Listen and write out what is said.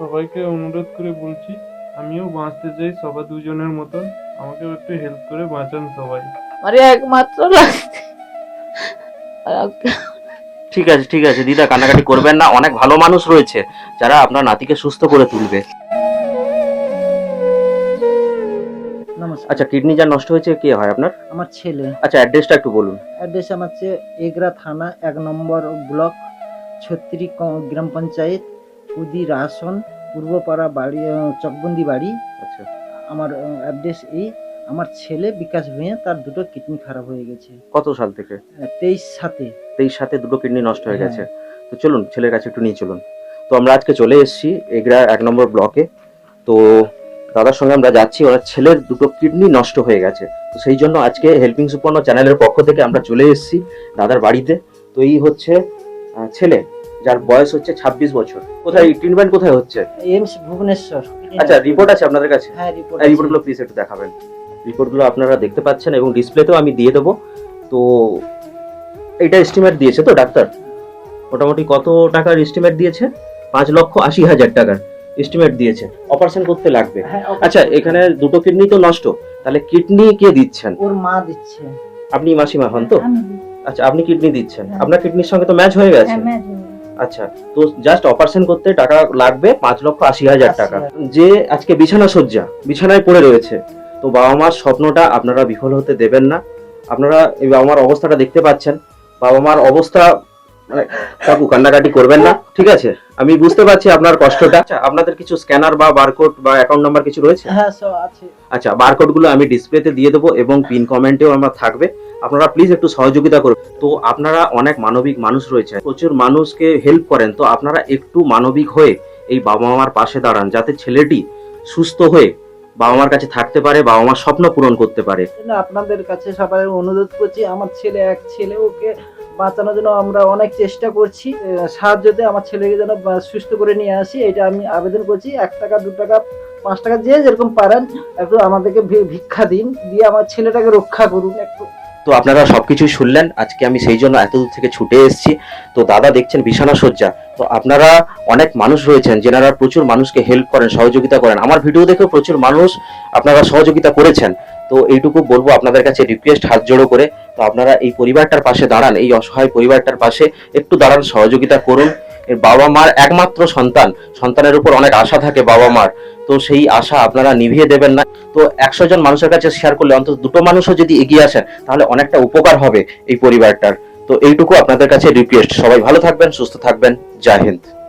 সবাইকে অনুরোধ করে বলছি আমিও বাঁচতে চাই সবার দুজনের মতন। আমাকেও একটু হেল্প করে বাঁচান সবাই। আরে একমাত্র ঠিক আছে ঠিক আছে দিদা কান্নাকাটি করবেন না। অনেক ভালো মানুষ রয়েছে যারা আপনার নাতিকে সুস্থ করে তুলবে। নমস্কার। আচ্ছা কিডনি যা নষ্ট হয়েছে কে হয় আপনার? আমার ছেলে। আচ্ছা অ্যাড্রেসটা একটু বলুন। অ্যাড্রেস আমার হচ্ছে এগরা থানা এক নম্বর ব্লক ছত্রি গ্রাম পঞ্চায়েত উদির আসন পূর্বপাড়া বাড়ি চকবন্দি বাড়ি। আচ্ছা। আমার অ্যাড্রেস এই। আমার ছেলে বিকাশ ভূঁইয়া তার দুটো কিডনি খারাপ হয়ে গেছে। কত সাল থেকে? তেইশ সাথে তেইশ সাথে দুটো কিডনি নষ্ট হয়ে হ্যাঁ। গেছে। তো চলুন ছেলের কাছে একটু নিয়ে চলুন। তো আমরা আজকে চলে এসেছি এগরা এক নম্বর ব্লকে তো দাদার সঙ্গে আমরা যাচ্ছি ওনার ছেলের দুটো কিডনি নষ্ট হয়ে গেছে। তো সেই জন্য আজকে হেল্পিং সুপর্ণ চ্যানেলের পক্ষ থেকে আমরা চলে এসেছি দাদার বাড়িতে। তো এই হচ্ছে ছেলে। যার বয়স হচ্ছে ছাব্বিস বছর। কোথায় ট্রিটমেন্ট কোথায় হচ্ছে? এইমস ভুবনেশ্বর। আচ্ছা রিপোর্ট আছে আপনাদের কাছে? হ্যাঁ রিপোর্ট রিপোর্টগুলো প্লিজ একটু দেখাবেন। রিপোর্টগুলো আপনারা দেখতে পাচ্ছেন এবং ডিসপ্লেতেও আমি দিয়ে দেবো। তো এটা এস্টিমেট দিয়েছে তো ডাক্তার? মোটামুটি কত টাকার এস্টিমেট দিয়েছে? পাঁচ লক্ষ আশি হাজার টাকার এস্টিমেট দিয়েছে। অপারেশন করতে লাগবে। হ্যাঁ আচ্ছা এখানে দুটো কিডনি তো নষ্ট। তাহলে কিডনি কে দিচ্ছেন? ওর মা দিচ্ছে। আপনি মাসিমা হন তো? আচ্ছা আপনি কিডনি দিচ্ছেন। হ্যাঁ। আপনার কিডনির সঙ্গে তো ম্যাচ হয়ে গেছে। আচ্ছা তো জাস্ট অপারেশন করতে টাকা লাগবে পাঁচ লক্ষ আশি হাজার টাকা। হাজার। যে আজকে বিছানা সজ্জা বিছানায় পড়ে রয়েছে তো বাবা মার স্বপ্নটা আপনারা বিফল হতে দেবেন না। আপনারা এই বাবা মার অবস্থাটা দেখতে পাচ্ছেন। বাবা মার অবস্থা মানে কাকু কান্নাকাটি করবেন না ঠিক আছে? আমি বুঝতে পারছি আপনার কষ্টটা। আচ্ছা, আপনাদের কিছু স্ক্যানার বা বারকোড বা অ্যাকাউন্ট নাম্বার কিছু রয়েছে? হ্যাঁ আছে। আচ্ছা বারকোডগুলো আমি ডিসপ্লেতে দিয়ে দেবো এবং পিন কমেন্টেও আমার থাকবে। আপনারা প্লিজ একটু সহযোগিতা করুন। তো আপনারা অনেক মানবিক মানুষ রয়েছে প্রচুর মানুষকে হেল্প করেন। তো আপনারা একটু মানবিক হয়ে এই বাবা মার পাশে দাঁড়ান, যাতে ছেলেটি সুস্থ হয়ে বাবা মার কাছে থাকতে পারে বাবা মার স্বপ্ন পূরণ করতে পারে। আপনাদের কাছে সবাই অনুরোধ করছি, আমার ছেলে এক ছেলে ওকে বাঁচানোর জন্য আমরা অনেক চেষ্টা করছি সাহায্যতে আমার ছেলেকে যেন সুস্থ করে নিয়ে আসি, এটা আমি আবেদন করছি। এক টাকা, দু টাকা, পাঁচ টাকা যে যেরকম পারেন, একটু আমাদেরকে ভিক্ষা দিন, দিয়ে আমার ছেলেটাকে রক্ষা করুন, একটু তো আপনারা সবকিছুই শুনলেন। আজকে আমি সেই জন্য এত দূর থেকে ছুটে এসেছি। তো দাদা দেখছেন বিছানা সজ্জা তো আপনারা অনেক মানুষ রয়েছেন যেনারা প্রচুর মানুষকে হেল্প করেন, সহযোগিতা করেন। আমার ভিডিও দেখেও প্রচুর মানুষ আপনারা সহযোগিতা করেছেন। তো এইটুকু বলব আপনাদের কাছে রিকোয়েস্ট হাত জোড়ো করে। তো আপনারা এই পরিবারটার পাশে দাঁড়ান, এই অসহায় পরিবারটার পাশে একটু দাঁড়ান, সহযোগিতা করুন। বাবা মার একমাত্র সন্তান। সন্তানের উপর অনেক আশা থাকে বাবা মার। তো সেই আশা আপনারা নিভিয়ে দেবেন না। তো একশো জন মানুষের কাছে শেয়ার করলে অন্তত দুটো মানুষও যদি এগিয়ে আসেন, তাহলে অনেকটা উপকার হবে এই পরিবারটার। তো এইটুকু আপনাদের কাছে রিকোয়েস্ট সবাই ভালো থাকবেন, সুস্থ থাকবেন। জয় হিন্দ।